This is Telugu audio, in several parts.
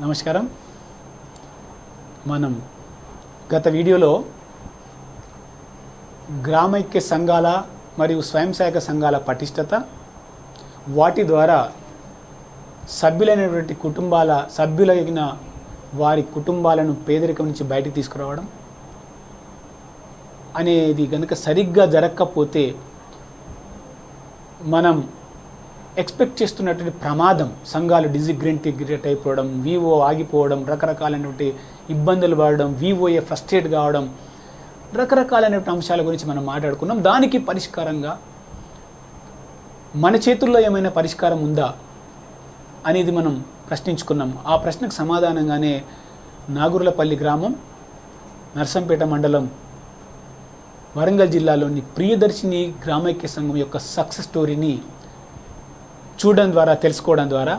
నమస్కారం. మనం గత వీడియోలో గ్రామైక్య సంఘాల మరియు స్వయం సహాయక సంఘాల పటిష్టత వాటి ద్వారా సభ్యులైనటువంటి కుటుంబాల సభ్యులైన వారి కుటుంబాలను పేదరికం నుంచి బయటకు తీసుకురావడం అనేది కనుక సరిగ్గా జరగకపోతే మనం ఎక్స్పెక్ట్ చేస్తున్నటువంటి ప్రమాదం సంఘాలు డిజిగ్రెంటిగ్రేట్ అయిపోవడం వివో ఆగిపోవడం రకరకాలైనటువంటి ఇబ్బందులు పడడం వివోఏ ఫ్రస్ట్రేట్ కావడం రకరకాలైనటువంటి అంశాల గురించి మనం మాట్లాడుకున్నాం. దానికి పరిష్కారంగా మన చేతుల్లో ఏమైనా పరిష్కారం ఉందా అనేది మనం ప్రశ్నించుకున్నాం. ఆ ప్రశ్నకు సమాధానంగానే నాగుర్లపల్లి గ్రామం నర్సంపేట మండలం వరంగల్ జిల్లాలోని ప్రియదర్శిని గ్రామైక్య సంఘం యొక్క సక్సెస్ స్టోరీని చూడడం ద్వారా తెలుసుకోవడం ద్వారా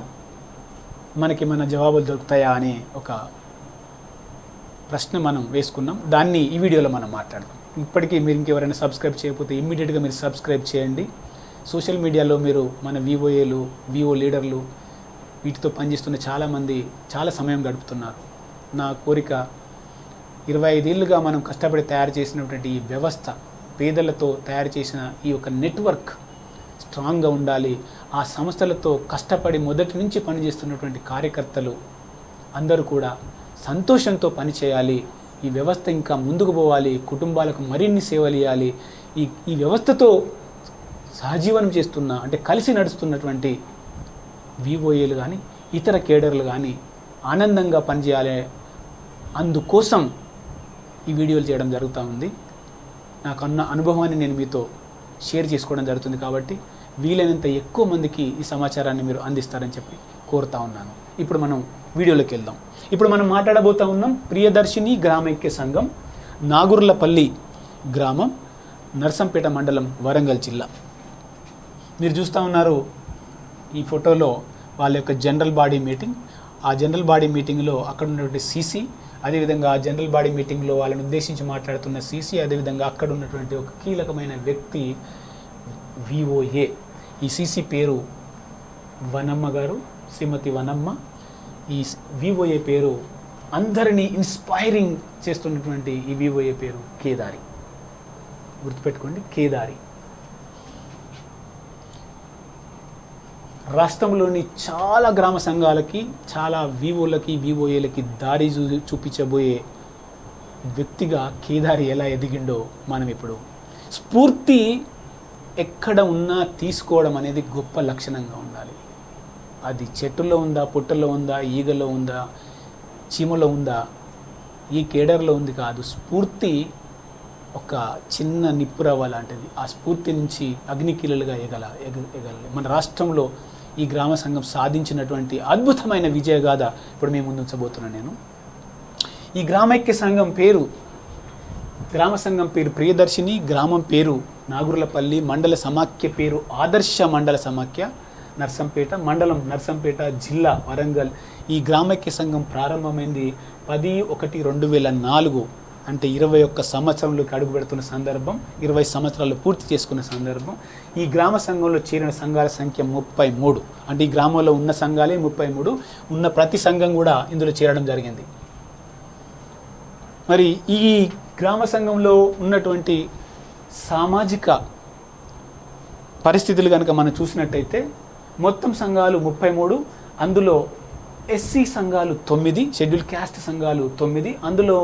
మనకి మన జవాబులు దొరుకుతాయా అనే ఒక ప్రశ్న మనం వేసుకున్నాం. దాన్ని ఈ వీడియోలో మనం మాట్లాడదాం. ఇప్పటికీ మీరు ఇంకెవరైనా సబ్స్క్రైబ్ చేయకపోతే ఇమ్మీడియట్గా మీరు సబ్స్క్రైబ్ చేయండి. సోషల్ మీడియాలో మీరు మన వివోఏలు వివో లీడర్లు వీటితో పనిచేస్తున్న చాలామంది చాలా సమయం గడుపుతున్నారు. నా కోరిక ఇరవై ఐదేళ్ళుగా మనం కష్టపడి తయారు చేసినటువంటి ఈ వ్యవస్థ పేదలతో తయారు చేసిన ఈ యొక్క నెట్వర్క్ స్ట్రాంగ్గా ఉండాలి. ఆ సంస్థలతో కష్టపడి మొదటి నుంచి పనిచేస్తున్నటువంటి కార్యకర్తలు అందరూ కూడా సంతోషంతో పనిచేయాలి. ఈ వ్యవస్థ ఇంకా ముందుకు పోవాలి. కుటుంబాలకు మరిన్ని సేవలు ఇవ్వాలి ఈ ఈ వ్యవస్థతో సహజీవనం చేస్తున్న అంటే కలిసి నడుస్తున్నటువంటి వివోఏలు కానీ ఇతర కేడర్లు కానీ ఆనందంగా పనిచేయాలి. అందుకోసం ఈ వీడియోలు చేయడం జరుగుతూ ఉంది. నాకు అన్న అనుభవాన్ని నేను మీతో షేర్ చేసుకోవడం జరుగుతుంది కాబట్టి వీలైనంత ఎక్కువ మందికి ఈ సమాచారాన్ని మీరు అందిస్తారని చెప్పి కోరుతా ఉన్నాను. ఇప్పుడు మనం వీడియోలోకి వెళ్దాం. ఇప్పుడు మనం మాట్లాడబోతా ఉన్నాం ప్రియదర్శిని గ్రామైక్య సంఘం నాగుర్లపల్లి గ్రామం నర్సంపేట మండలం వరంగల్ జిల్లా. మీరు చూస్తూ ఉన్నారు ఈ ఫోటోలో వాళ్ళ యొక్క జనరల్ బాడీ మీటింగ్. ఆ జనరల్ బాడీ మీటింగ్లో అక్కడ ఉన్నటువంటి సీసీ అదేవిధంగా ఆ జనరల్ బాడీ మీటింగ్లో వాళ్ళని ఉద్దేశించి మాట్లాడుతున్న సీసీ అదేవిధంగా అక్కడ ఉన్నటువంటి ఒక కీలకమైన వ్యక్తి విఓఏ ఈ సీసీ పేరు వనమ్మ గారు శ్రీమతి వనమ్మ. ఈ వివోఏ పేరు అందరినీ ఇన్స్పైరింగ్ చేస్తున్నటువంటి ఈ వివోఏ పేరు కేదారి. గుర్తుపెట్టుకోండి కేదారి. రాష్ట్రంలోని చాలా గ్రామ సంఘాలకి చాలా వివోలకి వివోఏలకి దారి చూ చూపించబోయే వ్యక్తిగా కేదారి ఎలా ఎదిగిండో మనం ఇప్పుడు స్ఫూర్తి ఎక్కడ ఉన్నా తీసుకోవడం అనేది గొప్ప లక్షణంగా ఉండాలి. అది చెట్టులో ఉందా పుట్టలో ఉందా ఈగలో ఉందా చీమలో ఉందా ఈ కేడర్లో ఉంది కాదు. స్ఫూర్తి ఒక చిన్న నిప్పురవ్వ లాంటిది. ఆ స్ఫూర్తి నుంచి అగ్నికీలలుగా ఎగల ఎగ ఎగలాలి మన రాష్ట్రంలో ఈ గ్రామ సంఘం సాధించినటువంటి అద్భుతమైన విజయగాథ ఇప్పుడు మేము ముందుంచబోతున్నాను నేను. ఈ గ్రామైక్య సంఘం పేరు గ్రామ సంఘం పేరు ప్రియదర్శిని గ్రామం పేరు నాగుర్లపల్లి మండల సమాఖ్య పేరు ఆదర్శ మండల సమాఖ్య నర్సంపేట మండలం నర్సంపేట జిల్లా వరంగల్. ఈ గ్రామైక్య సంఘం ప్రారంభమైంది పది ఒకటి రెండు వేల నాలుగు అంటే ఇరవై ఒక్క సంవత్సరంలోకి అడుగు పెడుతున్న సందర్భం ఇరవై సంవత్సరాలు పూర్తి చేసుకున్న సందర్భం. ఈ గ్రామ సంఘంలో చేరిన సంఘాల సంఖ్య ముప్పై మూడు. అంటే ఈ గ్రామంలో ఉన్న సంఘాలే ముప్పై మూడు. ఉన్న ప్రతి సంఘం కూడా ఇందులో చేరడం జరిగింది. మరి ఈ గ్రామ సంఘంలో ఉన్నటువంటి సామాజిక పరిస్థితులు కనుక మనం చూసినట్టయితే మొత్తం సంఘాలు ముప్పై మూడు అందులో ఎస్సీ సంఘాలు తొమ్మిది షెడ్యూల్ క్యాస్ట్ సంఘాలు తొమ్మిది అందులో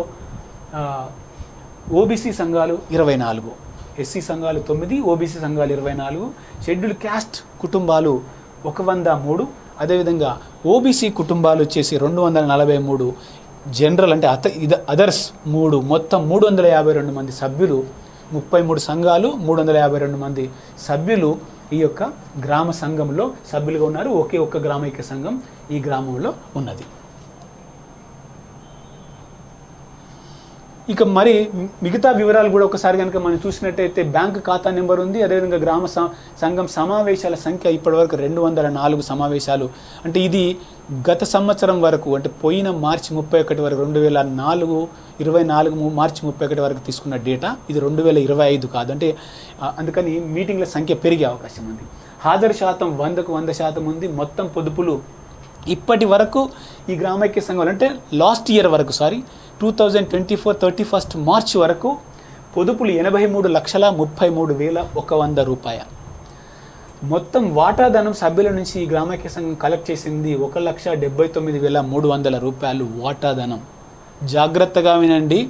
ఓబీసీ సంఘాలు ఇరవై నాలుగు. ఎస్సీ సంఘాలు తొమ్మిది ఓబీసీ సంఘాలు ఇరవై నాలుగు షెడ్యూల్ క్యాస్ట్ కుటుంబాలు ఒక వంద మూడు అదేవిధంగా ఓబీసీ కుటుంబాలు వచ్చేసి రెండు వందల నలభై మూడు జనరల్ అంటే అత ఇద అదర్స్ మూడు మొత్తం మూడు వందల యాభై రెండు మంది సభ్యులు ముప్పై మూడు సంఘాలు మూడు వందల యాభై రెండు మంది సభ్యులు ఈ యొక్క గ్రామ సంఘంలో సభ్యులుగా ఉన్నారు. ఒకే ఒక్క గ్రామైక్య సంఘం ఈ గ్రామంలో ఉన్నది. ఇక మరి మిగతా వివరాలు కూడా ఒకసారి కనుక మనం చూసినట్టయితే బ్యాంకు ఖాతా నెంబర్ ఉంది. అదేవిధంగా గ్రామ స- సంఘం సమావేశాల సంఖ్య ఇప్పటివరకు రెండు వందల నాలుగు సమావేశాలు. అంటే ఇది గత సంవత్సరం వరకు అంటే పోయిన మార్చి ముప్పై ఒకటి వరకు రెండు వేల నాలుగు ఇరవై నాలుగు మార్చి ముప్పై ఒకటి వరకు తీసుకున్న డేటా ఇది రెండు వేల ఇరవై ఐదు కాదు. అంటే అందుకని మీటింగ్ల సంఖ్య పెరిగే అవకాశం ఉంది. హాజరు శాతం వందకు వంద శాతం ఉంది. మొత్తం పొదుపులు ఇప్పటి వరకు ఈ గ్రామైక్య సంఘాలు అంటే లాస్ట్ ఇయర్ వరకు sorry two thousand twenty four thirty first March వరకు పొదుపులు ఎనభై మూడు లక్షల ముప్పై మూడు వేల ఒక వంద రూపాయ. మొత్తం వాటాధనం సభ్యుల నుంచి ఈ గ్రామైక్య సంఘం కలెక్ట్ చేసింది ఒక లక్ష డెబ్బై తొమ్మిది వేల మూడు వందల రూపాయలు వాటాధనం జాగ్రత్తగా వినండి.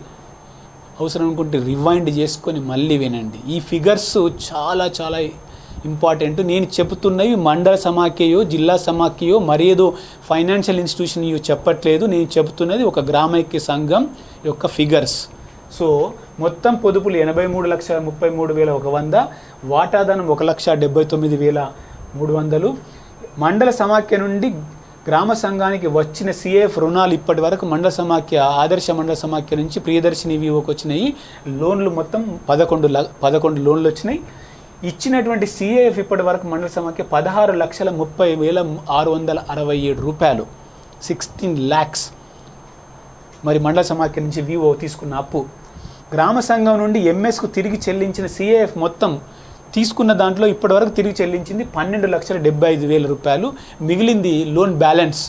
అవసరం అనుకుంటే రివైండ్ చేసుకొని మళ్ళీ వినండి. ఈ ఫిగర్స్ చాలా చాలా ఇంపార్టెంట్. నేను చెబుతున్నవి మండల సమాఖ్యయో జిల్లా సమాఖ్యయో మరేదో ఫైనాన్షియల్ ఇన్స్టిట్యూషన్ ఇవి చెప్పట్లేదు. నేను చెబుతున్నది ఒక గ్రామైక్య సంఘం యొక్క ఫిగర్స్. సో మొత్తం పొదుపులు ఎనభై మూడు లక్షల ముప్పై మూడు వేల ఒక వంద వాటాదానం ఒక లక్ష డెబ్బై తొమ్మిది వేల మూడు వందలు. మండల సమాఖ్య నుండి గ్రామ సంఘానికి వచ్చిన సిఎఫ్ రుణాలు ఇప్పటి వరకు మండల సమాఖ్య ఆదర్శ మండల సమాఖ్య నుంచి ప్రియదర్శిని వివోకి వచ్చినాయి. లోన్లు మొత్తం పదకొండు పదకొండు లోన్లు వచ్చినాయి. ఇచ్చినటువంటి సిఏఎఫ్ ఇప్పటి వరకు మండల సమాఖ్య పదహారు లక్షల ముప్పై వేల ఆరు వందల అరవై ఏడు రూపాయలు. సిక్స్టీన్ ల్యాక్స్ మరి మండల సమాఖ్య నుంచి వివో తీసుకున్న అప్పు. గ్రామ సంఘం నుండి ఎంఎస్కు తిరిగి చెల్లించిన సిఏఎఫ్ మొత్తం తీసుకున్న దాంట్లో ఇప్పటివరకు తిరిగి చెల్లించింది పన్నెండు లక్షల డెబ్బై ఐదు వేల రూపాయలు. మిగిలింది లోన్ బ్యాలెన్స్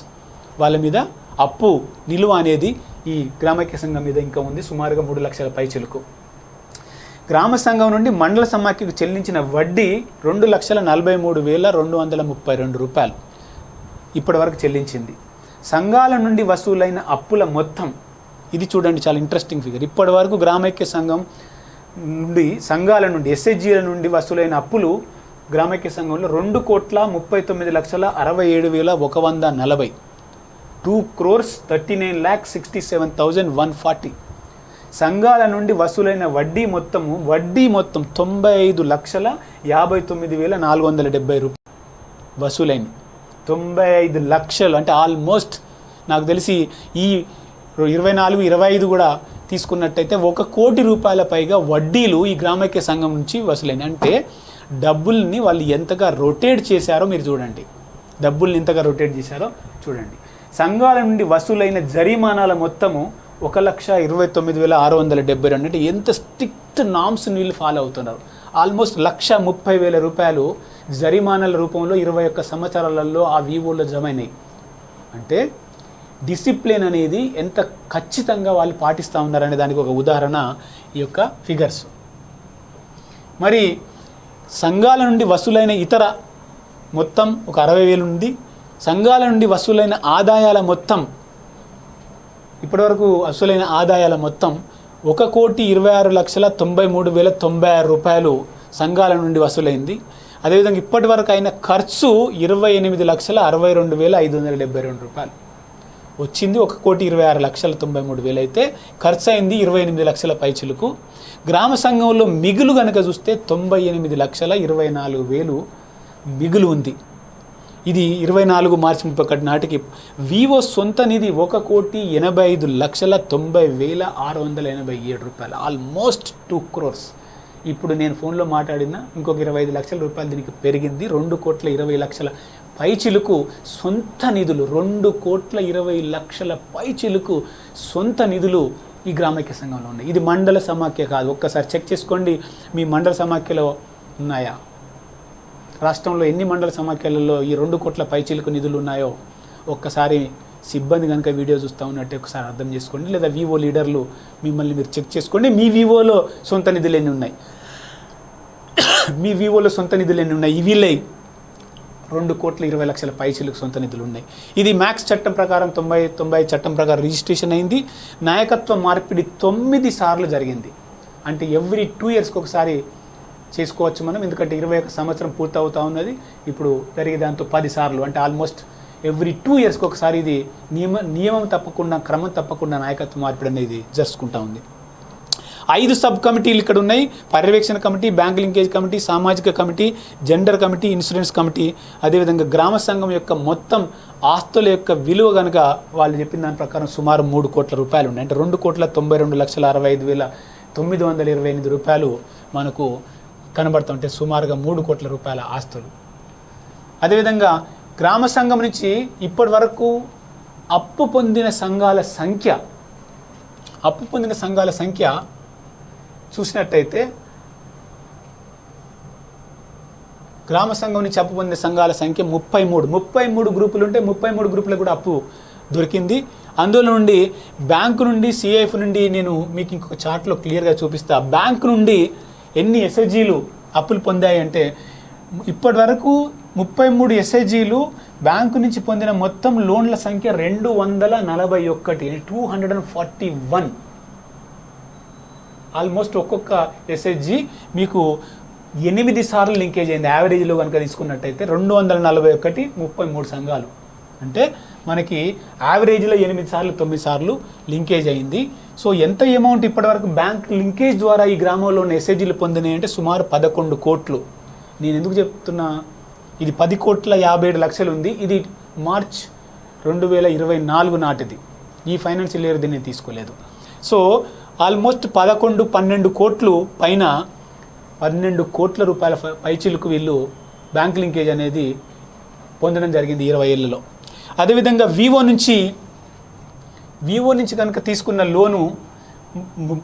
వాళ్ళ మీద అప్పు నిలువ అనేది ఈ గ్రామైక్య సంఘం మీద ఇంకా ఉంది. సుమారుగా మూడు లక్షల పైచిలకు. గ్రామ సంఘం నుండి మండల సమాఖ్యకు చెల్లించిన వడ్డీ రెండు లక్షల నలభై మూడు వేల రెండు వందల ముప్పై రెండు రూపాయలు ఇప్పటివరకు చెల్లించింది. సంఘాల నుండి వసూలైన అప్పుల మొత్తం ఇది చూడండి చాలా ఇంట్రెస్టింగ్ ఫిగర్ ఇప్పటివరకు గ్రామైక్య సంఘం నుండి సంఘాల నుండి ఎస్హెచ్జీల నుండి వసూలైన అప్పులు గ్రామైక్య సంఘంలో రెండు కోట్ల ముప్పై తొమ్మిది లక్షల అరవై ఏడు వేల ఒక వంద నలభై. Two crores thirty nine lakh sixty seven thousand one forty సంఘాల నుండి వసూలైన వడ్డీ మొత్తము వడ్డీ మొత్తం తొంభై ఐదు లక్షల యాభై తొమ్మిది వేల నాలుగు వందల డెబ్బై రూపాయలు వసూలైన తొంభై ఐదు లక్షలు అంటే ఆల్మోస్ట్ నాకు తెలిసి ఈ ఇరవై నాలుగు ఇరవై ఐదు కూడా తీసుకున్నట్టయితే ఒక కోటి రూపాయల పైగా వడ్డీలు ఈ గ్రామైక్య సంఘం నుంచి వసూలైన అంటే డబ్బుల్ని వాళ్ళు ఎంతగా రొటేట్ చేశారో మీరు చూడండి. డబ్బుల్ని ఎంతగా రొటేట్ చేశారో చూడండి. సంఘాల నుండి వసూలైన జరిమానాల మొత్తము ఒక లక్ష ఇరవై తొమ్మిది వేల ఆరు వందల డెబ్బై రెండు అంటే ఎంత స్ట్రిక్ట్ నామ్స్ వీళ్ళు ఫాలో అవుతున్నారు. ఆల్మోస్ట్ లక్ష ముప్పై వేల రూపాయలు జరిమానాల రూపంలో ఇరవై ఒక్క సంవత్సరాలలో ఆ వివోలో జమ అయినాయి. అంటే డిసిప్లిన్ అనేది ఎంత ఖచ్చితంగా వాళ్ళు పాటిస్తూ ఉన్నారనే దానికి ఒక ఉదాహరణ ఈ యొక్క ఫిగర్స్. మరి సంఘాల నుండి వసూలైన ఇతర మొత్తం ఒక అరవై వేలు ఉంది. సంఘాల నుండి వసూలైన ఆదాయాల మొత్తం ఇప్పటివరకు వసూలైన ఆదాయాల మొత్తం ఒక కోటి ఇరవై ఆరు లక్షల తొంభై మూడు వేల తొంభై ఆరు రూపాయలు సంఘాల నుండి వసూలైంది. అదేవిధంగా ఇప్పటి వరకు అయిన ఖర్చు ఇరవై ఎనిమిది లక్షల అరవై రెండు వేల ఐదు వందల డెబ్బై రెండు రూపాయలు. వచ్చింది ఒక కోటి ఇరవై ఆరు లక్షల తొంభై మూడు వేలు అయితే ఖర్చు అయింది ఇరవై ఎనిమిది లక్షల పైచులకు గ్రామ సంఘంలో మిగులు కనుక చూస్తే తొంభై ఎనిమిది లక్షల ఇరవై నాలుగు వేలు మిగులు ఉంది. ఇది ఇరవై నాలుగు మార్చి ముప్పై ఒకటి నాటికి వివో సొంత నిధి ఒక కోటి ఎనభై ఐదు లక్షల తొంభై వేల ఆరు వందల ఎనభై ఏడు రూపాయలు. ఆల్మోస్ట్ టూ క్రోర్స్ ఇప్పుడు నేను ఫోన్లో మాట్లాడిన ఇంకొక ఇరవై ఐదు లక్షల రూపాయలు దీనికి పెరిగింది. రెండు కోట్ల ఇరవై లక్షల పైచిలుకు సొంత నిధులు. రెండు కోట్ల ఇరవై లక్షల పైచిలుకు సొంత నిధులు ఈ గ్రామైక్య సంఘంలో ఉన్నాయి. ఇది మండల సమాఖ్య కాదు. ఒక్కసారి చెక్ చేసుకోండి. మీ మండల సమాఖ్యలో ఉన్నాయా? రాష్ట్రంలో ఎన్ని మండల సమాఖ్యలలో ఈ రెండు కోట్ల పైచిలుకు నిధులు ఉన్నాయో ఒక్కసారి సిబ్బంది కనుక వీడియో చూస్తూ ఉన్నట్టే ఒకసారి అర్థం చేసుకోండి. లేదా వివో లీడర్లు మిమ్మల్ని మీరు చెక్ చేసుకోండి. మీ వివోలో సొంత నిధులు ఎన్ని ఉన్నాయి? మీ వివోలో సొంత నిధులు ఎన్ని ఉన్నాయి? వీళ్ళే రెండు కోట్ల ఇరవై లక్షల పైసలకు సొంత నిధులు ఉన్నాయి. ఇది మ్యాక్స్ చట్టం ప్రకారం తొంభై తొంభై చట్టం ప్రకారం రిజిస్ట్రేషన్ అయింది. నాయకత్వ మార్పిడి తొమ్మిది సార్లు జరిగింది. అంటే ఎవ్రీ టూ ఇయర్స్కి ఒకసారి చేసుకోవచ్చు మనం. ఎందుకంటే ఇరవై ఒక సంవత్సరం పూర్తవుతా ఉన్నది. ఇప్పుడు జరిగే దాంతో పది సార్లు అంటే ఆల్మోస్ట్ ఎవ్రీ టూ ఇయర్స్కి ఒకసారి ఇది నియమ నియమం తప్పకుండా క్రమం తప్పకుండా నాయకత్వ మార్పిడి అనేది జరుపుకుంటా ఉంది. ఐదు సబ్ కమిటీలు ఇక్కడ ఉన్నాయి. పర్యవేక్షణ కమిటీ బ్యాంక్ లింకేజ్ కమిటీ సామాజిక committee gender committee insurance committee. అదేవిధంగా గ్రామ సంఘం యొక్క మొత్తం ఆస్తుల యొక్క విలువ కనుక వాళ్ళు చెప్పిన దాని ప్రకారం సుమారు మూడు కోట్ల రూపాయలు ఉన్నాయి. అంటే రెండు కోట్ల తొంభై రెండు లక్షల అరవై ఐదు వేల తొమ్మిది వందల ఇరవై ఎనిమిది రూపాయలు మనకు కనబడుతుంటే సుమారుగా మూడు కోట్ల రూపాయల ఆస్తులు. అదేవిధంగా గ్రామ సంఘం నుంచి ఇప్పటి వరకు అప్పు పొందిన సంఘాల సంఖ్య అప్పు పొందిన సంఘాల సంఖ్య చూసినట్టయితే గ్రామ సంఘం నుంచి అప్పు పొందిన సంఘాల సంఖ్య ముప్పై మూడు. ముప్పై మూడు గ్రూపులు ఉంటే ముప్పై మూడు గ్రూపులకు కూడా అప్పు దొరికింది. అందులో నుండి బ్యాంకు నుండి సిఐఎఫ్ నుండి నేను మీకు ఇంకొక చార్ట్లో క్లియర్గా చూపిస్తా. బ్యాంకు నుండి ఎన్ని ఎస్ఐజీలు అప్పులు పొందాయి అంటే ఇప్పటి వరకు ముప్పై మూడు ఎస్ఐజీలు బ్యాంకు నుంచి పొందిన మొత్తం లోన్ల సంఖ్య రెండు వందల నలభై ఒక్కటి two hundred and forty one. Almost ఒక్కొక్క ఎస్ఐజీ మీకు ఎనిమిది సార్లు లింకేజ్ అయింది. యావరేజ్లో కనుక తీసుకున్నట్టయితే రెండు వందల నలభై ఒకటి ముప్పై మూడు సంఘాలు. అంటే మనకి యావరేజ్లో ఎనిమిది సార్లు తొమ్మిది సార్లు లింకేజ్ అయింది. సో ఎంత అమౌంట్ ఇప్పటివరకు బ్యాంక్ లింకేజ్ ద్వారా ఈ గ్రామంలో ఉన్న ఎస్హెచ్జీలు పొందినాయి అంటే సుమారు పదకొండు కోట్లు. నేను ఎందుకు చెప్తున్నా? ఇది పది కోట్ల యాభై ఏడు లక్షలు ఉంది. ఇది మార్చ్ రెండు వేల ఇరవై నాలుగు నాటిది. ఈ ఫైనాన్షియల్ ఇయర్ దీన్ని తీసుకోలేదు. సో ఆల్మోస్ట్ పదకొండు పన్నెండు కోట్లు పైన పన్నెండు కోట్ల రూపాయల ఫ- వీళ్ళు బ్యాంక్ లింకేజ్ అనేది పొందడం జరిగింది ఇరవై ఏళ్ళలో. అదేవిధంగా వివో నుంచి వివో నుంచి కనుక తీసుకున్న లోను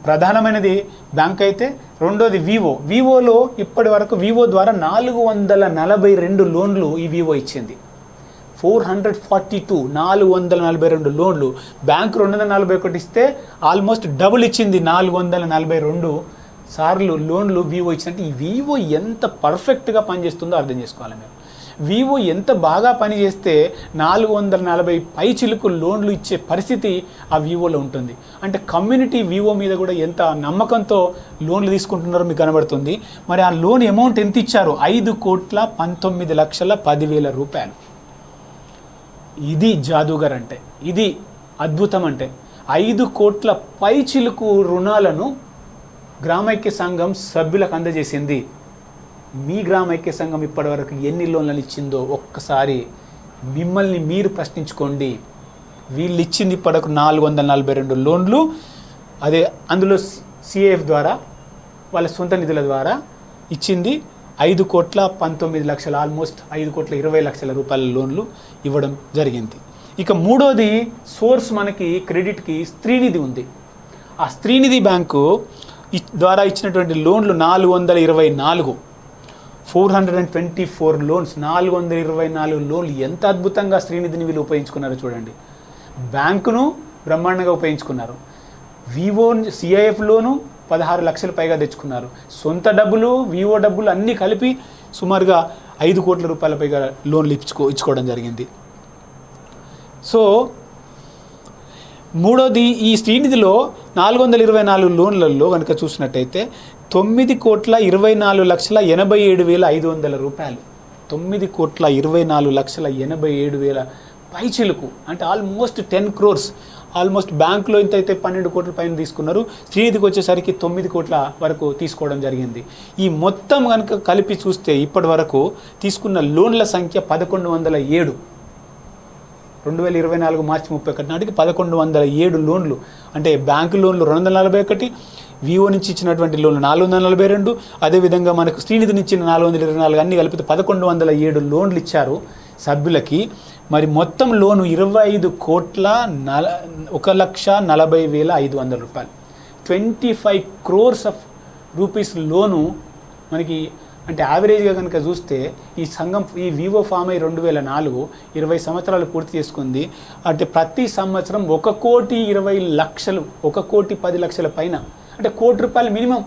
ప్రధానమైనది బ్యాంక్ అయితే రెండోది వివో. వివోలో ఇప్పటి వరకు వివో ద్వారా నాలుగు వందల నలభై రెండు లోన్లు ఈ వివో ఇచ్చింది. ఫోర్ హండ్రెడ్ ఫార్టీ టూ నాలుగు వందల నలభై రెండు లోన్లు. బ్యాంక్ రెండు వందల నలభై ఒకటి ఇస్తే ఆల్మోస్ట్ డబుల్ ఇచ్చింది నాలుగు వందల నలభై రెండు సార్లు లోన్లు వివో ఇచ్చినట్టు. ఈ వివో ఎంత పర్ఫెక్ట్గా పనిచేస్తుందో అర్థం చేసుకోవాలి మేము వివో ఎంత బాగా పనిచేస్తే నాలుగు వందల నలభై పై చిలుకు లోన్లు ఇచ్చే పరిస్థితి ఆ వివోలో ఉంటుంది. అంటే కమ్యూనిటీ వివో మీద కూడా ఎంత నమ్మకంతో లోన్లు తీసుకుంటున్నారో మీకు కనబడుతుంది. మరి ఆ లోన్ అమౌంట్ ఎంత ఇచ్చారు? ఐదు కోట్ల పంతొమ్మిది లక్షల పదివేల రూపాయలు. ఇది జాదూగర్ అంటే ఇది అద్భుతం అంటే ఐదు కోట్ల పై చిలుకు రుణాలను గ్రామైక్య సంఘం సభ్యులకు అందజేసింది. మీ గ్రామైక్య సంఘం ఇప్పటివరకు ఎన్ని లోన్లను ఇచ్చిందో ఒక్కసారి మిమ్మల్ని మీరు ప్రశ్నించుకోండి. వీళ్ళు ఇచ్చింది ఇప్పటివరకు నాలుగు వందల నలభై రెండు లోన్లు. అదే అందులో సిఏఎఫ్ ద్వారా వాళ్ళ సొంత నిధుల ద్వారా ఇచ్చింది ఐదు కోట్ల పంతొమ్మిది లక్షల ఆల్మోస్ట్ ఐదు కోట్ల ఇరవై లక్షల రూపాయల లోన్లు ఇవ్వడం జరిగింది. ఇక మూడోది సోర్స్ మనకి క్రెడిట్కి స్త్రీనిధి ఉంది. ఆ స్త్రీనిధి బ్యాంకు ద్వారా ఇచ్చినటువంటి లోన్లు నాలుగు వందల ఇరవై నాలుగు. Four hundred and twenty four loans నాలుగు వందల ఇరవై నాలుగు లోన్లు ఎంత అద్భుతంగా శ్రీనిధిని వీళ్ళు ఉపయోగించుకున్నారో చూడండి. బ్యాంకును బ్రహ్మాండంగా ఉపయోగించుకున్నారు. వివో సిఐఎఫ్ లోను పదహారు లక్షల పైగా తెచ్చుకున్నారు. సొంత డబ్బులు వివో డబ్బులు అన్నీ కలిపి సుమారుగా ఐదు కోట్ల రూపాయల పైగా లోన్లు ఇచ్చుకో ఇచ్చుకోవడం జరిగింది. సో మూడోది ఈ శ్రీనిధిలో నాలుగు వందల ఇరవై నాలుగు లోన్లలో కనుక చూసినట్టయితే తొమ్మిది కోట్ల ఇరవై నాలుగు లక్షల ఎనభై ఏడు వేల ఐదు వందల రూపాయలు. తొమ్మిది కోట్ల ఇరవై నాలుగు లక్షల ఎనభై ఏడు వేల పైచిలుకు అంటే ఆల్మోస్ట్ టెన్ క్రోర్స్ ఆల్మోస్ట్ బ్యాంకులో ఇంత అయితే పన్నెండు కోట్ల పైన తీసుకున్నారు. శ్రీనిధికి వచ్చేసరికి తొమ్మిది కోట్ల వరకు తీసుకోవడం జరిగింది. ఈ మొత్తం కనుక కలిపి చూస్తే ఇప్పటి వరకు తీసుకున్న లోన్ల సంఖ్య పదకొండు వందల ఏడు. రెండు వేల ఇరవై నాలుగు మార్చి ముప్పై ఒకటి నాటికి పదకొండు వందల ఏడు లోన్లు అంటే బ్యాంకు లోన్లు రెండు వందల నలభై ఒకటి వివో నుంచి ఇచ్చినటువంటి లోన్లు నాలుగు వందల నలభై రెండు అదేవిధంగా మనకు శ్రీనిధి నుంచి నాలుగు వందల ఇరవై నాలుగు అన్ని కలిపితే పదకొండు వందల ఏడు లోన్లు ఇచ్చారు సభ్యులకి. మరి మొత్తం లోను ఇరవై ఐదు కోట్ల నల ఒక లక్ష నలభై వేల ఐదు వందల రూపాయలు. Twenty five crores of rupees loan మనకి అంటే యావరేజ్గా కనుక చూస్తే ఈ సంఘం ఈ వివో ఫామ్ అయి రెండు వేల నాలుగు ఇరవై సంవత్సరాలు పూర్తి చేసుకుంది. అంటే ప్రతి సంవత్సరం ఒక కోటి ఇరవై లక్షలు ఒక కోటి పది లక్షల పైన అంటే కోటి రూపాయలు మినిమం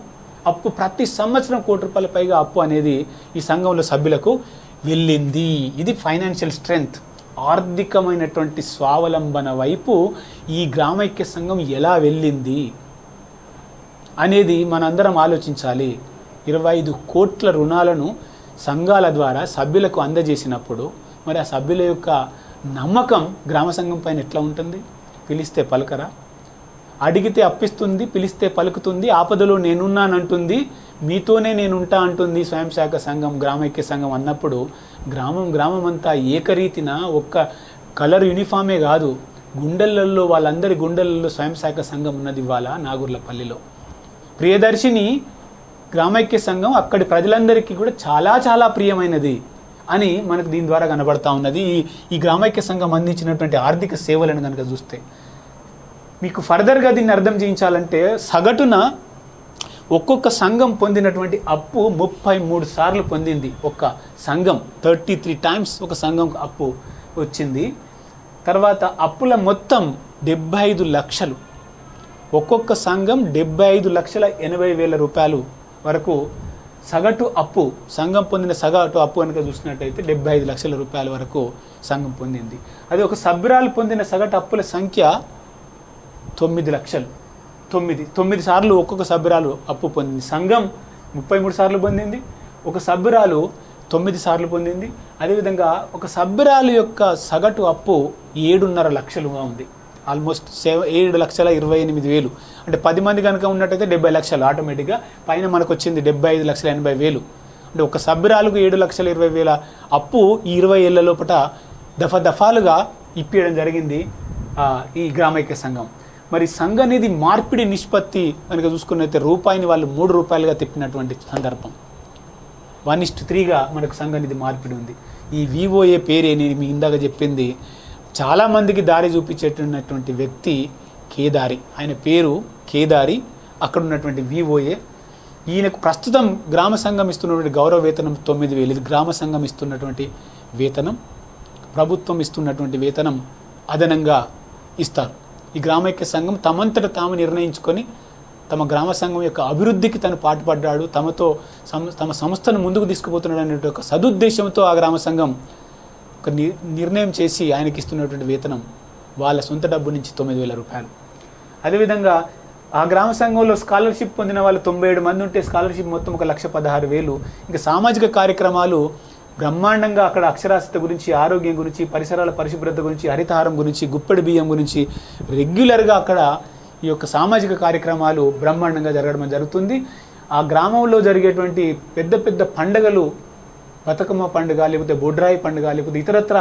అప్పు ప్రతి సంవత్సరం కోటి రూపాయల పైగా అప్పు అనేది ఈ సంఘంలో సభ్యులకు వెళ్ళింది. ఇది ఫైనాన్షియల్ స్ట్రెంగ్త్. ఆర్థికమైనటువంటి స్వావలంబన వైపు ఈ గ్రామైక్య సంఘం ఎలా వెళ్ళింది అనేది మనందరం ఆలోచించాలి. ఇరవై ఐదు కోట్ల రుణాలను సంఘాల ద్వారా సభ్యులకు అందజేసినప్పుడు మరి ఆ సభ్యుల యొక్క నమ్మకం గ్రామ సంఘం పైన ఎట్లా ఉంటుంది? పిలిస్తే పలకరా? అడిగితే అప్పిస్తుంది పిలిస్తే పలుకుతుంది ఆపదలో నేనున్నానంటుంది మీతోనే నేనుంటా అంటుంది స్వయం శాఖ సంఘం గ్రామైక్య సంఘం అన్నప్పుడు గ్రామం గ్రామం అంతా ఏకరీతిన ఒక్క కలర్ యూనిఫామే కాదు గుండెలలో వాళ్ళందరి గుండెలలో స్వయం శాఖ సంఘం ఉన్నది ఇవాళ నాగూర్లపల్లిలో. ప్రియదర్శిని గ్రామైక్య సంఘం అక్కడి ప్రజలందరికీ కూడా చాలా చాలా ప్రియమైనది అని మనకు దీని ద్వారా కనబడతా ఉన్నది. ఈ ఈ గ్రామైక్య సంఘం అందించినటువంటి ఆర్థిక సేవలను కనుక చూస్తే మీకు ఫర్దర్గా దీన్ని అర్థం చేయించాలంటే సగటున ఒక్కొక్క సంఘం పొందినటువంటి అప్పు ముప్పై మూడు సార్లు పొందింది ఒక సంఘం. థర్టీ త్రీ టైమ్స్ ఒక సంఘం అప్పు వచ్చింది. తర్వాత అప్పుల మొత్తం డెబ్బై ఐదు లక్షలు. ఒక్కొక్క సంఘం డెబ్బై ఐదు లక్షల ఎనభై వేల రూపాయలు వరకు సగటు అప్పు సంఘం పొందిన సగటు అప్పు కనుక చూసినట్టయితే డెబ్బై ఐదు లక్షల రూపాయల వరకు సంఘం పొందింది. అది ఒక సభ్యురాలు పొందిన సగటు అప్పుల సంఖ్య తొమ్మిది లక్షలు. తొమ్మిది తొమ్మిది సార్లు ఒక్కొక్క సభ్యురాలు అప్పు పొందింది. సంఘం ముప్పై మూడు సార్లు పొందింది. ఒక సభ్యురాలు తొమ్మిది సార్లు పొందింది. అదేవిధంగా ఒక సభ్యురాలు యొక్క సగటు అప్పు ఏడున్నర లక్షలుగా ఉంది. ఆల్మోస్ట్ సెవ ఏడు లక్షల ఇరవై ఎనిమిది వేలు. అంటే పది మంది కనుక ఉన్నట్టయితే డెబ్బై లక్షలు ఆటోమేటిక్గా. పైన మనకు వచ్చింది డెబ్బై ఐదు లక్షల ఎనభై వేలు. అంటే ఒక సభ్యురాలకు ఏడు లక్షల ఇరవై వేల అప్పు ఈ ఇరవై ఏళ్ళ లోపల దఫా దఫాలుగా ఇప్పించడం జరిగింది ఈ గ్రామైక్య సంఘం. మరి సంఘ నిధి మార్పిడి నిష్పత్తి కనుక చూసుకున్నైతే రూపాయిని వాళ్ళు మూడు రూపాయలుగా తిప్పినటువంటి సందర్భం. వన్ ఇస్ట్ త్రీగా మనకు సంఘ నిధి మార్పిడి ఉంది. ఈ వివోఏ పేరే నేను మీ ఇందాక చెప్పింది. చాలామందికి దారి చూపించేటటువంటి వ్యక్తి కేదారి. ఆయన పేరు కేదారి. అక్కడ ఉన్నటువంటి వివోఏ ఈయనకు ప్రస్తుతం గ్రామ సంఘం ఇస్తున్నటువంటి గౌరవ వేతనం తొమ్మిది వేలు. ఇది గ్రామ సంఘం ఇస్తున్నటువంటి వేతనం. ప్రభుత్వం ఇస్తున్నటువంటి వేతనం అదనంగా ఇస్తారు. ఈ గ్రామైక్య సంఘం తమంతట తాము నిర్ణయించుకొని తమ గ్రామ సంఘం యొక్క అభివృద్ధికి తను పాటుపడ్డాడు. తమతో సం- తమ సంస్థను ముందుకు తీసుకుపోతున్నాడు అనే ఒక సదుద్దేశంతో ఆ గ్రామ సంఘం ఒక ని- నిర్ణయం చేసి ఆయనకి ఇస్తున్నటువంటి వేతనం వాళ్ళ సొంత డబ్బు నుంచి తొమ్మిది వేల రూపాయలు. అదేవిధంగా ఆ గ్రామ సంఘంలో స్కాలర్షిప్ పొందిన వాళ్ళు తొంభై ఏడు మంది ఉంటే స్కాలర్షిప్ మొత్తం ఒక లక్ష పదహారు వేలు. ఇంకా సామాజిక కార్యక్రమాలు బ్రహ్మాండంగా అక్కడ అక్షరాస్యత గురించి ఆరోగ్యం గురించి పరిసరాల పరిశుభ్రత గురించి హరితహారం గురించి గుప్పెడి బియ్యం గురించి రెగ్యులర్గా అక్కడ ఈ యొక్క సామాజిక కార్యక్రమాలు బ్రహ్మాండంగా జరగడం జరుగుతుంది. ఆ గ్రామంలో జరిగేటువంటి పెద్ద పెద్ద పండగలు బతుకమ్మ పండుగ లేకపోతే బొడ్రాయి పండుగ లేకపోతే ఇతరత్ర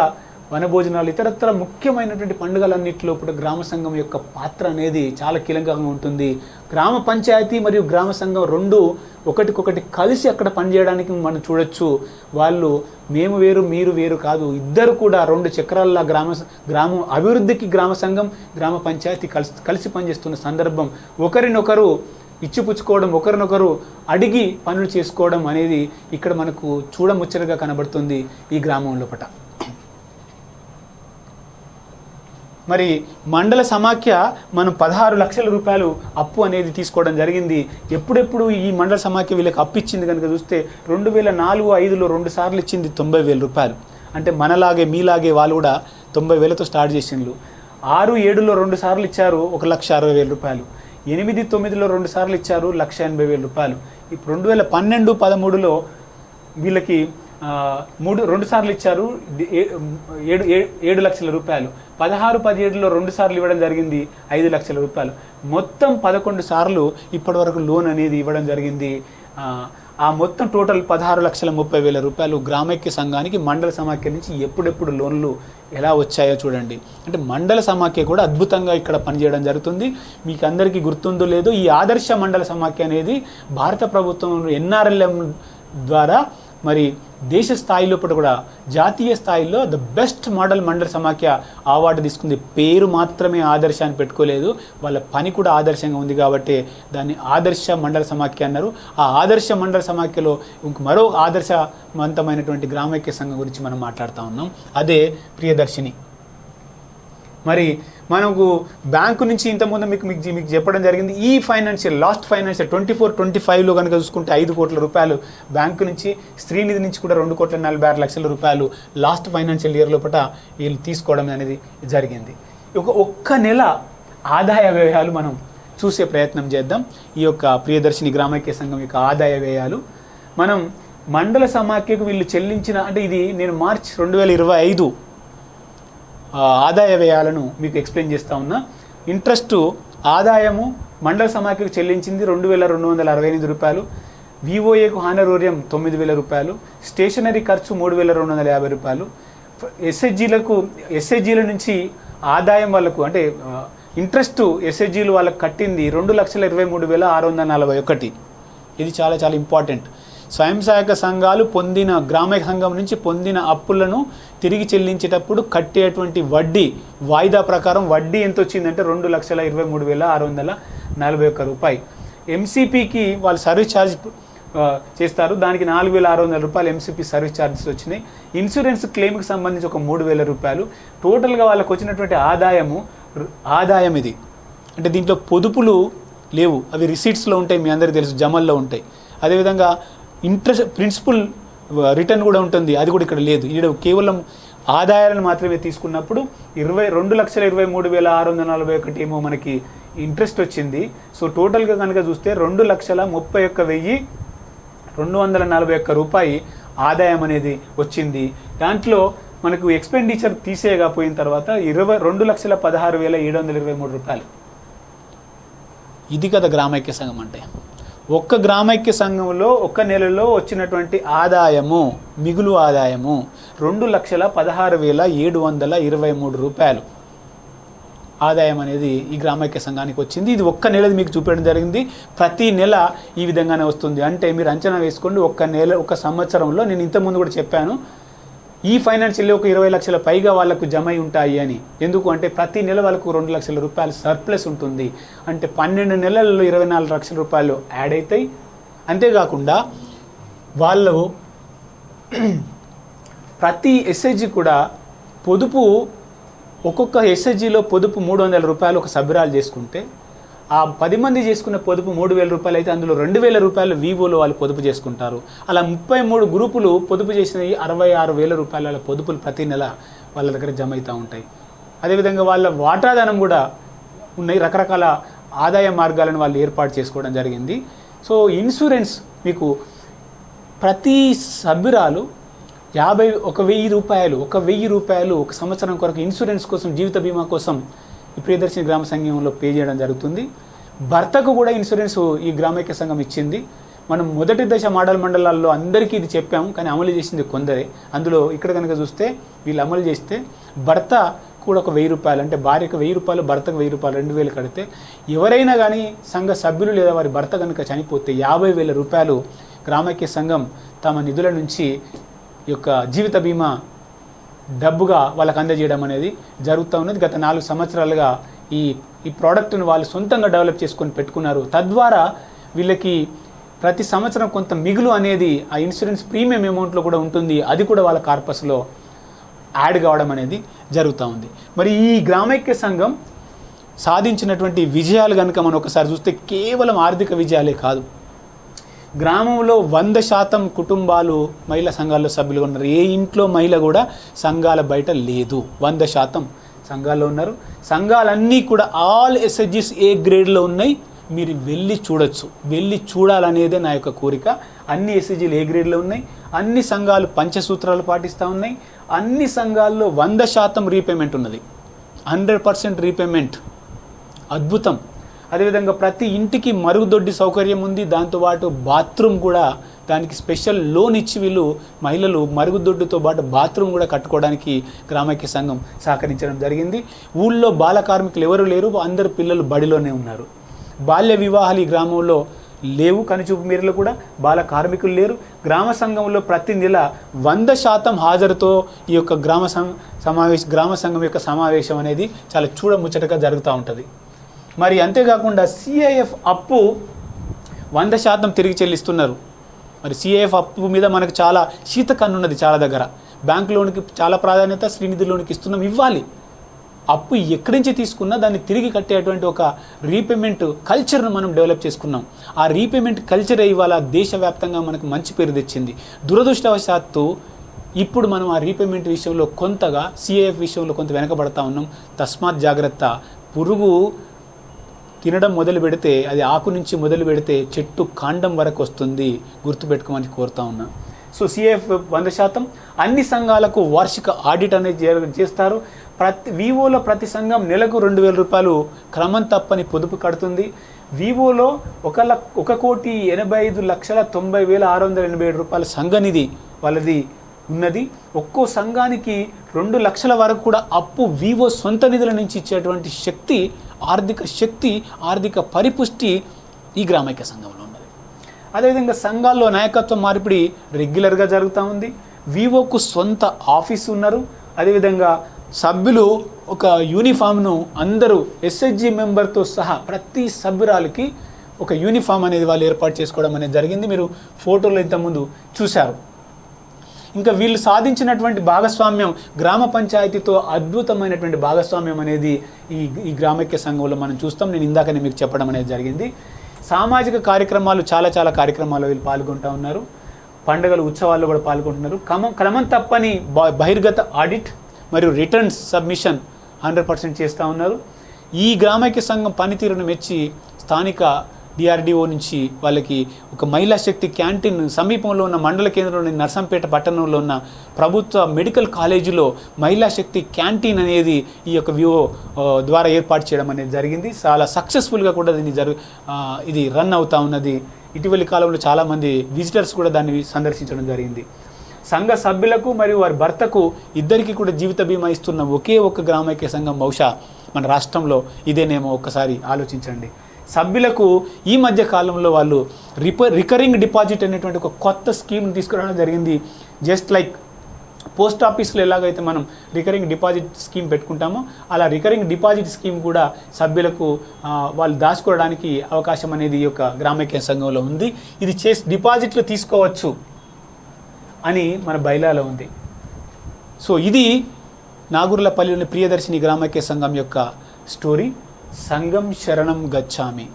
వనభోజనాలు ఇతరత్ర ముఖ్యమైనటువంటి పండుగలన్నింటిలో కూడా గ్రామ సంఘం యొక్క పాత్ర అనేది చాలా కీలకంగా ఉంటుంది. గ్రామ పంచాయతీ మరియు గ్రామ సంఘం రెండు ఒకటికొకటి కలిసి అక్కడ పనిచేయడానికి మనం చూడొచ్చు. వాళ్ళు మేము వేరు మీరు వేరు కాదు. ఇద్దరు కూడా రెండు చక్రాల గ్రామ గ్రామం అభివృద్ధికి గ్రామ సంఘం గ్రామ పంచాయతీ కలిసి కలిసి పనిచేస్తున్న సందర్భం. ఒకరినొకరు ఇచ్చిపుచ్చుకోవడం ఒకరినొకరు అడిగి పనులు చేసుకోవడం అనేది ఇక్కడ మనకు చూడముచ్చటగా కనబడుతుంది ఈ గ్రామం లోపట. మరి మండల సమాఖ్య మనం పదహారు లక్షల రూపాయలు అప్పు అనేది తీసుకోవడం జరిగింది. ఎప్పుడెప్పుడు ఈ మండల సమాఖ్య వీళ్ళకి అప్పు ఇచ్చింది కనుక చూస్తే రెండు వేల నాలుగు ఐదులో రెండు సార్లు ఇచ్చింది తొంభై వేల రూపాయలు. అంటే మనలాగే మీలాగే వాళ్ళు కూడా తొంభై వేలతో స్టార్ట్ చేసిండ్రు ఆరు ఏడులో రెండు సార్లు ఇచ్చారు ఒక లక్ష అరవై వేల రూపాయలు. ఎనిమిది తొమ్మిదిలో రెండు సార్లు ఇచ్చారు లక్ష ఎనభై వేల రూపాయలు. ఇప్పుడు రెండు వేల పన్నెండు పదమూడులో వీళ్ళకి మూడు రెండు సార్లు ఇచ్చారు. ఏడు ఏ- ఏడు లక్షల రూపాయలు. పదహారు పదిహేడులో రెండు సార్లు ఇవ్వడం జరిగింది. ఐదు లక్షల రూపాయలు. మొత్తం పదకొండు సార్లు ఇప్పటి వరకు లోన్ అనేది ఇవ్వడం జరిగింది. ఆ, ఆ మొత్తం టోటల్ పదహారు లక్షల ముప్పై వేల రూపాయలు గ్రామైక్య సంఘానికి మండల సమాఖ్య నుంచి ఎప్పుడెప్పుడు లోన్లు ఎలా వచ్చాయో చూడండి. అంటే మండల సమాఖ్య కూడా అద్భుతంగా ఇక్కడ పనిచేయడం జరుగుతుంది. మీకు అందరికీ గుర్తుందో లేదో ఈ ఆదర్శ మండల సమాఖ్య అనేది భారత ప్రభుత్వం ఎన్ఆర్ఎల్ఎం ద్వారా మరి దేశ స్థాయిలో కూడా జాతీయ స్థాయిలో ద బెస్ట్ మోడల్ మండల సమాఖ్య అవార్డు తీసుకుంది. పేరు మాత్రమే ఆదర్శాన్ని పెట్టుకోలేదు. వాళ్ళ పని కూడా ఆదర్శంగా ఉంది కాబట్టి దాన్ని ఆదర్శ మండల సమాఖ్య అన్నారు. ఆ ఆదర్శ మండల సమాఖ్యలో ఇంక మరో ఆదర్శవంతమైనటువంటి గ్రామైక్య సంఘం గురించి మనం మాట్లాడుతూ ఉన్నాం. అదే ప్రియదర్శిని. మరి మనకు బ్యాంకు నుంచి ఇంతకుముందు మీకు మీకు మీకు చెప్పడం జరిగింది. ఈ financial last financial twenty four twenty ఫైవ్లో కనుక చూసుకుంటే ఐదు కోట్ల రూపాయలు బ్యాంకు నుంచి స్త్రీనిధి నుంచి కూడా రెండు కోట్ల నలభై ఆరు లక్షల రూపాయలు లాస్ట్ ఫైనాన్షియల్ ఇయర్ లోపల వీళ్ళు తీసుకోవడం అనేది జరిగింది. ఒక ఒక్క నెల ఆదాయ వ్యయాలు మనం చూసే ప్రయత్నం చేద్దాం. ఈ యొక్క ప్రియదర్శిని గ్రామైక్య సంఘం యొక్క ఆదాయ వ్యయాలు. మనం మండల సమాఖ్యకు వీళ్ళు చెల్లించిన అంటే ఇది నేను మార్చ్ రెండు వేల ఇరవై ఐదు ఆదాయ వ్యయాలను మీకు ఎక్స్ప్లెయిన్ చేస్తూ ఉన్నా. ఇంట్రెస్ట్ ఆదాయము మండల సమాఖ్యకు చెల్లించింది రెండు వేల రెండు వందల అరవై ఎనిమిది రూపాయలు. వివోఏకు హానరోరియం తొమ్మిది వేల రూపాయలు. స్టేషనరీ ఖర్చు మూడు వేల రెండు వందల యాభై రూపాయలు. ఎస్హెచ్జీలకు ఎస్హెచ్జీల నుంచి ఆదాయం వాళ్ళకు అంటే ఇంట్రెస్ట్ ఎస్హెచ్జీలు వాళ్ళకి కట్టింది రెండు లక్షల ఇరవై మూడు వేల ఆరు వందల నలభై ఒకటి. ఇది చాలా చాలా ఇంపార్టెంట్. స్వయం సహాయక సంఘాలు పొందిన గ్రామ సంఘం నుంచి పొందిన అప్పులను తిరిగి చెల్లించేటప్పుడు కట్టేటువంటి వడ్డీ వాయిదా ప్రకారం వడ్డీ ఎంత వచ్చిందంటే రెండు లక్షల ఇరవై మూడు వేల ఆరు వందల నలభై ఒక్క రూపాయి. ఎంసీపీకి వాళ్ళు సర్వీస్ ఛార్జ్ చేస్తారు. దానికి నాలుగు వేల ఆరు వందల రూపాయలు ఎంసీపీ సర్వీస్ ఛార్జెస్ వచ్చినాయి. ఇన్సూరెన్స్ క్లెయిమ్కి సంబంధించి ఒక మూడు వేల రూపాయలు. టోటల్గా వాళ్ళకు వచ్చినటువంటి ఆదాయము ఆదాయం ఇది. అంటే దీంట్లో పొదుపులు లేవు. అవి రిసీట్స్లో ఉంటాయి మీ అందరికీ తెలుసు జమల్లో ఉంటాయి. అదేవిధంగా ఇంట్రెస్ట్ ప్రిన్సిపల్ రిటర్న్ కూడా ఉంటుంది. అది కూడా ఇక్కడ లేదు. ఇక్కడ కేవలం ఆదాయాలను మాత్రమే తీసుకున్నప్పుడు ఇరవై రెండు లక్షల ఇరవై మూడు వేల ఆరు వందల నలభై ఒకటి ఏమో మనకి ఇంట్రెస్ట్ వచ్చింది. సో టోటల్గా కనుక చూస్తే రెండు లక్షల ముప్పై ఒక్క వెయ్యి రెండు వందల నలభై ఒక్క రూపాయి ఆదాయం అనేది వచ్చింది. దాంట్లో మనకు ఎక్స్పెండిచర్ తీసేయగా పోయిన తర్వాత ఇరవై రెండు లక్షల పదహారు వేల ఏడు వందల ఇరవై మూడు రూపాయలు. ఇది కదా గ్రామైక్య సంఘం అంటే. ఒక్క గ్రామైక్య సంఘంలో ఒక్క నెలలో వచ్చినటువంటి ఆదాయము మిగులు ఆదాయము రెండు లక్షల పదహారు వేల ఏడు వందల ఇరవై మూడు రూపాయలు. ఆదాయం అనేది ఈ గ్రామైక్య సంఘానికి వచ్చింది. ఇది ఒక్క నెలది మీకు చూపించడం జరిగింది. ప్రతి నెల ఈ విధంగానే వస్తుంది. అంటే మీరు అంచనా వేసుకోండి. ఒక్క నెల ఒక సంవత్సరంలో నేను ఇంతకుముందు కూడా చెప్పాను. ఈ ఫైనాన్షియల్ ఒక ఇరవై లక్షల పైగా వాళ్ళకు జమ అయి ఉంటాయి అని. ఎందుకు అంటే ప్రతి నెల వాళ్ళకు రెండు లక్షల రూపాయలు సర్ప్లస్ ఉంటుంది. అంటే పన్నెండు నెలల్లో ఇరవై నాలుగు లక్షల రూపాయలు యాడ్ అవుతాయి అంతేకాకుండా వాళ్ళు ప్రతి ఎస్హెచ్జి కూడా పొదుపు ఒక్కొక్క ఎస్హెచ్జిలో పొదుపు మూడు వందల రూపాయలు ఒక సభ్యురాలు చేసుకుంటే ఆ పది మంది చేసుకున్న పొదుపు మూడు వేల రూపాయలు అయితే అందులో రెండు వేల రూపాయలు వివోలో వాళ్ళు పొదుపు చేసుకుంటారు. అలా ముప్పై మూడు గ్రూపులు పొదుపు చేసినవి అరవై ఆరు వేల రూపాయల పొదుపులు ప్రతి నెల వాళ్ళ దగ్గర జమ అవుతూ ఉంటాయి. అదేవిధంగా వాళ్ళ వాటాదానం కూడా ఉన్నాయి. రకరకాల ఆదాయ మార్గాలను వాళ్ళు ఏర్పాటు చేసుకోవడం జరిగింది. సో ఇన్సూరెన్స్ మీకు ప్రతి సభ్యురాలు యాభై ఒక వెయ్యి రూపాయలు ఒక వెయ్యి రూపాయలు ఒక సంవత్సరం కొరకు ఇన్సూరెన్స్ కోసం జీవిత బీమా కోసం ప్రియదర్శిని గ్రామ సంఘంలో పే చేయడం జరుగుతుంది. భర్తకు కూడా ఇన్సూరెన్స్ ఈ గ్రామైక్య సంఘం ఇచ్చింది. మనం మొదటి దశ మోడల్ మండలాల్లో అందరికీ ఇది చెప్పాము కానీ అమలు చేసింది కొందరే. అందులో ఇక్కడ కనుక చూస్తే వీళ్ళు అమలు చేస్తే భర్త కూడా ఒక వెయ్యి రూపాయలు అంటే భార్యకు వెయ్యి రూపాయలు భర్తకు వెయ్యి రూపాయలు రెండు వేలు కడితే ఎవరైనా కానీ సంఘ సభ్యులు లేదా వారి భర్త కనుక చనిపోతే యాభై వేల రూపాయలు గ్రామైక్య సంఘం తమ నిధుల నుంచి ఈ యొక్క జీవిత బీమా డబ్బుగా వాళ్ళకి అందజేయడం అనేది జరుగుతూ ఉన్నది. గత నాలుగు సంవత్సరాలుగా ఈ ఈ ప్రోడక్ట్ను వాళ్ళు సొంతంగా డెవలప్ చేసుకొని పెట్టుకున్నారు. తద్వారా వీళ్ళకి ప్రతి సంవత్సరం కొంత మిగులు అనేది ఆ ఇన్సూరెన్స్ ప్రీమియం అమౌంట్లో కూడా ఉంటుంది. అది కూడా వాళ్ళ కార్పస్లో యాడ్ కావడం అనేది జరుగుతూ ఉంది. మరి ఈ గ్రామైక్య సంఘం సాధించినటువంటి విజయాలు కనుక మనం ఒకసారి చూస్తే కేవలం ఆర్థిక విజయాలే కాదు. గ్రామంలో వంద శాతం కుటుంబాలు మహిళా సంఘాల్లో సభ్యులుగా ఉన్నారు. ఏ ఇంట్లో మహిళ కూడా సంఘాల బయట లేదు. వంద శాతం సంఘాల్లో ఉన్నారు. సంఘాలన్నీ కూడా ఆల్ ఎస్హెచ్జిస్ ఏ గ్రేడ్లో ఉన్నాయి? మీరు వెళ్ళి చూడొచ్చు. వెళ్ళి చూడాలనేదే నా యొక్క కోరిక. అన్ని ఎస్హెచ్జీలు ఏ గ్రేడ్లో ఉన్నాయి? అన్ని సంఘాలు పంచసూత్రాలు పాటిస్తూ ఉన్నాయి. అన్ని సంఘాల్లో వంద శాతం రీపేమెంట్ ఉన్నది. హండ్రెడ్ పర్సెంట్ రీపేమెంట్ అద్భుతం. అదేవిధంగా ప్రతి ఇంటికి మరుగుదొడ్డి సౌకర్యం ఉంది. దాంతోపాటు బాత్రూమ్ కూడా దానికి స్పెషల్ లోన్ ఇచ్చి వీళ్ళు మహిళలు మరుగుదొడ్డుతో పాటు బాత్రూమ్ కూడా కట్టుకోవడానికి గ్రామైక్య సంఘం సహకరించడం జరిగింది. ఊళ్ళో బాల కార్మికులు ఎవరు లేరు. అందరు పిల్లలు బడిలోనే ఉన్నారు. బాల్య వివాహాలు ఈ గ్రామంలో లేవు. కనుచూపు మేరలో కూడా బాల కార్మికులు లేరు. గ్రామ సంఘంలో ప్రతి నెల వంద శాతం హాజరుతో ఈ యొక్క గ్రామ సం సమావేశ గ్రామ సంఘం యొక్క సమావేశం అనేది చాలా చూడముచ్చటగా జరుగుతూ ఉంటుంది. మరి అంతేకాకుండా సిఐఎఫ్ అప్పు వంద శాతం తిరిగి చెల్లిస్తున్నారు. మరి సిఐఎఫ్ అప్పు మీద మనకు చాలా శీత చాలా దగ్గర. బ్యాంక్ లోన్కి చాలా ప్రాధాన్యత శ్రీనిధి లోన్కి ఇస్తున్నాం ఇవ్వాలి. అప్పు ఎక్కడి నుంచి తీసుకున్నా దాన్ని తిరిగి కట్టేటువంటి ఒక రీపేమెంట్ కల్చర్ను మనం డెవలప్ చేసుకున్నాం. ఆ రీపేమెంట్ కల్చర్ ఇవాళ దేశవ్యాప్తంగా మనకు మంచి పేరు తెచ్చింది. దురదృష్టవశాత్తు ఇప్పుడు మనం ఆ రీపేమెంట్ విషయంలో కొంతగా సిఏఎఫ్ విషయంలో కొంత వెనకబడతా ఉన్నాం. తస్మాత్ జాగ్రత్త. పురుగు తినడం మొదలు పెడితే అది ఆకు నుంచి మొదలు పెడితే చెట్టు కాండం వరకు వస్తుంది గుర్తుపెట్టుకోమని కోరుతా ఉన్నా. సో సిఎఫ్ వంద శాతం అన్ని సంఘాలకు వార్షిక ఆడిట్ అనేది చేస్తారు. ప్రతి వివోలో ప్రతి సంఘం నెలకు రెండు వేల రూపాయలు క్రమం తప్పని పొదుపు కడుతుంది. వివోలో ఒక లక్ ఒక కోటి ఎనభై ఐదు లక్షల తొంభై వేల ఆరు వందల ఎనభై ఏడు రూపాయల సంఘనిధి వాళ్ళది ఉన్నది. ఒక్కో సంఘానికి రెండు లక్షల వరకు కూడా అప్పు వివో సొంత నిధుల నుంచి ఇచ్చేటువంటి శక్తి ఆర్థిక శక్తి ఆర్థిక పరిపుష్టి ఈ గ్రామైక్య సంఘంలో ఉన్నది. అదేవిధంగా సంఘాల్లో నాయకత్వ మార్పిడి రెగ్యులర్గా జరుగుతూ ఉంది. వివోకు సొంత ఆఫీస్ ఉన్నారు. అదేవిధంగా సభ్యులు ఒక యూనిఫామ్ను అందరూ ఎస్హెచ్జి మెంబర్తో సహా ప్రతి సభ్యురాలకి ఒక యూనిఫామ్ అనేది వాళ్ళు ఏర్పాటు చేసుకోవడం అనేది జరిగింది. మీరు ఫోటోలు ఇంతకుముందు చూశారు. ఇంకా వీళ్ళు సాధించినటువంటి భాగస్వామ్యం గ్రామ పంచాయతీతో అద్భుతమైనటువంటి భాగస్వామ్యం అనేది ఈ ఈ గ్రామైక్య సంఘంలో మనం చూస్తాం. నేను ఇందాకనే మీకు చెప్పడం అనేది జరిగింది. సామాజిక కార్యక్రమాలు చాలా చాలా కార్యక్రమాల్లో వీళ్ళు పాల్గొంటూ ఉన్నారు. పండుగలు ఉత్సవాల్లో కూడా పాల్గొంటున్నారు. క్రమం క్రమం తప్పని బ- బహిర్గత ఆడిట్ మరియు రిటర్న్స్ సబ్మిషన్ హండ్రెడ్ పర్సెంట్ చేస్తూ ఉన్నారు. ఈ గ్రామైక్య సంఘం పనితీరును మెచ్చి స్థానిక డిఆర్డిఓ నుంచి వాళ్ళకి ఒక మహిళా శక్తి క్యాంటీన్ సమీపంలో ఉన్న మండల కేంద్రంలోని నర్సంపేట పట్టణంలో ఉన్న ప్రభుత్వ మెడికల్ కాలేజీలో మహిళా శక్తి క్యాంటీన్ అనేది ఈ యొక్క వివో ద్వారా ఏర్పాటు చేయడం అనేది జరిగింది. చాలా సక్సెస్ఫుల్గా కూడా దీన్ని జరు ఇది రన్ అవుతా ఉన్నది. ఇటీవలి కాలంలో చాలామంది విజిటర్స్ కూడా దాన్ని సందర్శించడం జరిగింది. సంఘ సభ్యులకు మరియు వారి భర్తకు ఇద్దరికి కూడా జీవిత బీమా ఇస్తున్న ఒకే ఒక్క గ్రామైక్య సంఘం బహుశా మన రాష్ట్రంలో ఇదేనేమో ఒక్కసారి ఆలోచించండి. సభ్యులకు ఈ మధ్య కాలంలో వాళ్ళు రిప రికరింగ్ డిపాజిట్ అనేటువంటి ఒక కొత్త స్కీమ్ తీసుకురావడం జరిగింది. జస్ట్ లైక్ పోస్ట్ ఆఫీస్లో ఎలాగైతే మనం రికరింగ్ డిపాజిట్ స్కీమ్ పెట్టుకుంటామో అలా రికరింగ్ డిపాజిట్ స్కీమ్ కూడా సభ్యులకు వాళ్ళు దాచుకోవడానికి అవకాశం అనేది ఈ యొక్క గ్రామైక్య సంఘంలో ఉంది. ఇది చేసి డిపాజిట్లు తీసుకోవచ్చు అని మన బయలాలో ఉంది. సో ఇది నాగుర్లపల్లిలోని ప్రియదర్శిని గ్రామైక్య సంఘం యొక్క స్టోరీ. సంఘం శరణం గచ్చామి.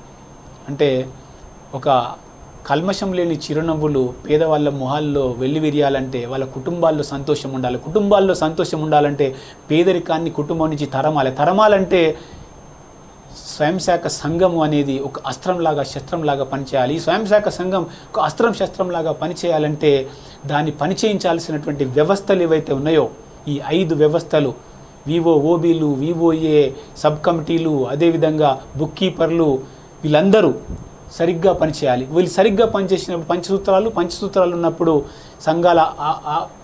అంటే ఒక కల్మషం లేని చిరునవ్వులు పేదవాళ్ళ మొహాల్లో వెళ్ళి విరియాలంటే వాళ్ళ కుటుంబాల్లో సంతోషం ఉండాలి. కుటుంబాల్లో సంతోషం ఉండాలంటే పేదరికాన్ని కుటుంబం నుంచి తరమాలి. తరమాలంటే స్వయం శాఖ సంఘము అనేది ఒక అస్త్రంలాగా శస్త్రంలాగా పనిచేయాలి. ఈ స్వయం శాఖ సంఘం ఒక అస్త్రం శస్త్రంలాగా పనిచేయాలంటే దాన్ని పనిచేయించాల్సినటువంటి వ్యవస్థలు ఏవైతే ఉన్నాయో ఈ ఐదు వ్యవస్థలు వివో ఓబీలు వివోఏ సబ్ కమిటీలు అదేవిధంగా బుక్ కీపర్లు వీళ్ళందరూ సరిగ్గా పనిచేయాలి. వీళ్ళు సరిగ్గా పనిచేసినప్పుడు పంచసూత్రాలు పంచసూత్రాలు ఉన్నప్పుడు సంఘాల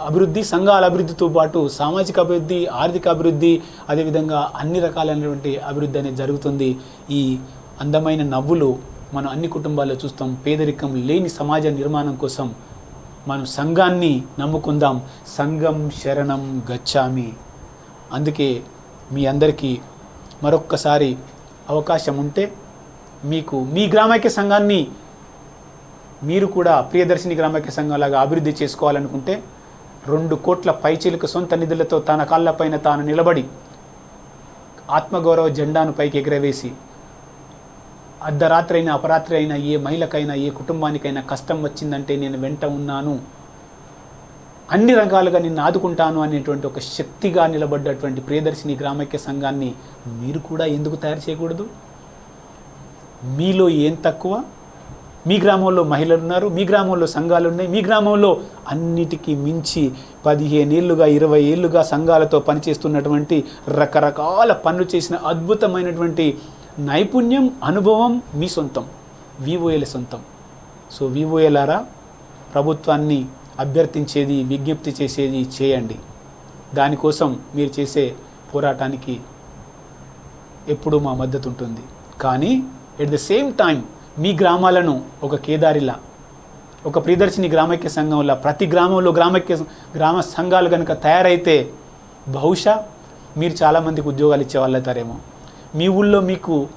అభివృద్ధి సంఘాల అభివృద్ధితో పాటు సామాజిక అభివృద్ధి ఆర్థిక అభివృద్ధి అదేవిధంగా అన్ని రకాలైనటువంటి అభివృద్ధి అనేది జరుగుతుంది. ఈ అందమైన నవ్వులు మనం అన్ని కుటుంబాల్లో చూస్తాం. పేదరికం లేని సమాజ నిర్మాణం కోసం మనం సంఘాన్ని నమ్ముకుందాం. సంఘం శరణం గచ్చామి. అందుకే మీ అందరికీ మరొక్కసారి అవకాశం ఉంటే మీకు మీ గ్రామైక్య సంఘాన్ని మీరు కూడా ప్రియదర్శిని గ్రామైక్య సంఘంలాగా అభివృద్ధి చేసుకోవాలనుకుంటే రెండు కోట్ల పైచిలుక సొంత నిధులతో తన కాళ్ళపైన తాను నిలబడి ఆత్మగౌరవ జెండాను పైకి ఎగరవేసి అర్ధరాత్రి అయినా అపరాత్రి అయినా ఏ మహిళకైనా ఏ కుటుంబానికైనా కష్టం వచ్చిందంటే నేను వెంట ఉన్నాను. అన్ని రకాలుగా నిన్ను ఆదుకుంటాను అనేటువంటి ఒక శక్తిగా నిలబడ్డటువంటి ప్రియదర్శిని గ్రామైక్య సంఘాన్ని మీరు కూడా ఎందుకు తయారు చేయకూడదు? మీలో ఏం తక్కువ? మీ గ్రామంలో మహిళలు ఉన్నారు మీ గ్రామంలో సంఘాలు ఉన్నాయి మీ గ్రామంలో అన్నిటికీ మించి పదిహేను ఏళ్ళుగా ఇరవై ఏళ్ళుగా సంఘాలతో పనిచేస్తున్నటువంటి రకరకాల పనులు చేసిన అద్భుతమైనటువంటి నైపుణ్యం అనుభవం మీ సొంతం వివోఏల సొంతం. సో వివోఏలారా ప్రభుత్వాన్ని అభ్యర్థించేది విజ్ఞప్తి చేసేది చేయండి. దానికోసం మీరు చేసే పోరాటానికి ఎప్పుడూ మా మద్దతు ఉంటుంది కానీ ఎట్ ద సేమ్ టైం మీ గ్రామాలను ఒక కేదారిలా ఒక ప్రియదర్శిని గ్రామైక్య సంఘంలో ప్రతి గ్రామంలో గ్రామైక్య గ్రామ సంఘాలు కనుక తయారైతే బహుశా మీరు చాలామందికి ఉద్యోగాలు ఇచ్చే అవుతారేమో మీ ఊళ్ళో మీకు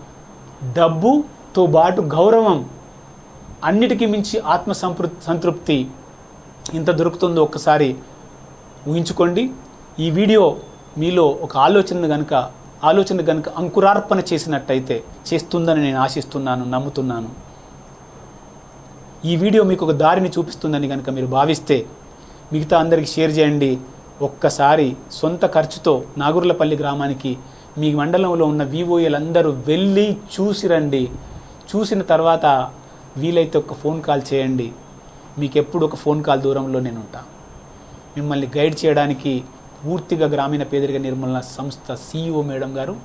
డబ్బుతో పాటు గౌరవం అన్నిటికీ మించి ఆత్మ సంతృ సంతృప్తి ఇంత దొరుకుతుందో ఒక్కసారి ఊహించుకోండి. ఈ వీడియో మీలో ఒక ఆలోచన కనుక ఆలోచన కనుక అంకురార్పణ చేసినట్టయితే చేస్తుందని నేను ఆశిస్తున్నాను నమ్ముతున్నాను. ఈ వీడియో మీకు ఒక దారిని చూపిస్తుందని కనుక మీరు భావిస్తే మిగతా అందరికీ షేర్ చేయండి. ఒక్కసారి సొంత ఖర్చుతో నాగుర్లపల్లి గ్రామానికి మీ మండలంలో ఉన్న వివోఏలందరూ వెళ్ళి చూసి రండి చూసిన తర్వాత వీలైతే ఒక ఫోన్ కాల్ చేయండి. మీకు ఎప్పుడు ఒక ఫోన్ కాల్ దూరంలో నేను ఉంటా మిమ్మల్ని గైడ్ చేయడానికి పూర్తిగా గ్రామీణ పేదరిక నిర్మూలన సంస్థ సీఈఓ మేడం గారు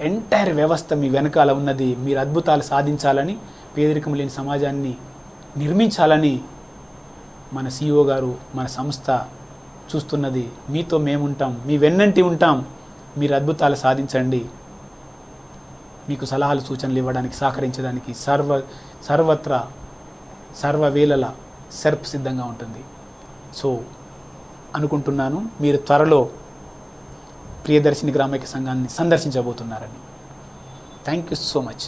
ఎంటైర్ వ్యవస్థ మీ వెనకాల ఉన్నది మీరు అద్భుతాలు సాధించాలని పేదరికం లేని సమాజాన్ని నిర్మించాలని మన సీఈఓ గారు మన సంస్థ చూస్తున్నది. మీతో మేముంటాం మీ వెన్నంటి ఉంటాం. మీరు అద్భుతాలు సాధించండి. మీకు సలహాలు సూచనలు ఇవ్వడానికి సహకరించడానికి సర్వ సర్వత్రా సర్వవేళల సెర్ప్ సిద్ధంగా ఉంటుంది. సో అనుకుంటున్నాను మీరు త్వరలో ప్రియదర్శిని గ్రామైక్య సంఘాన్ని సందర్శించబోతున్నారని. Thank you so much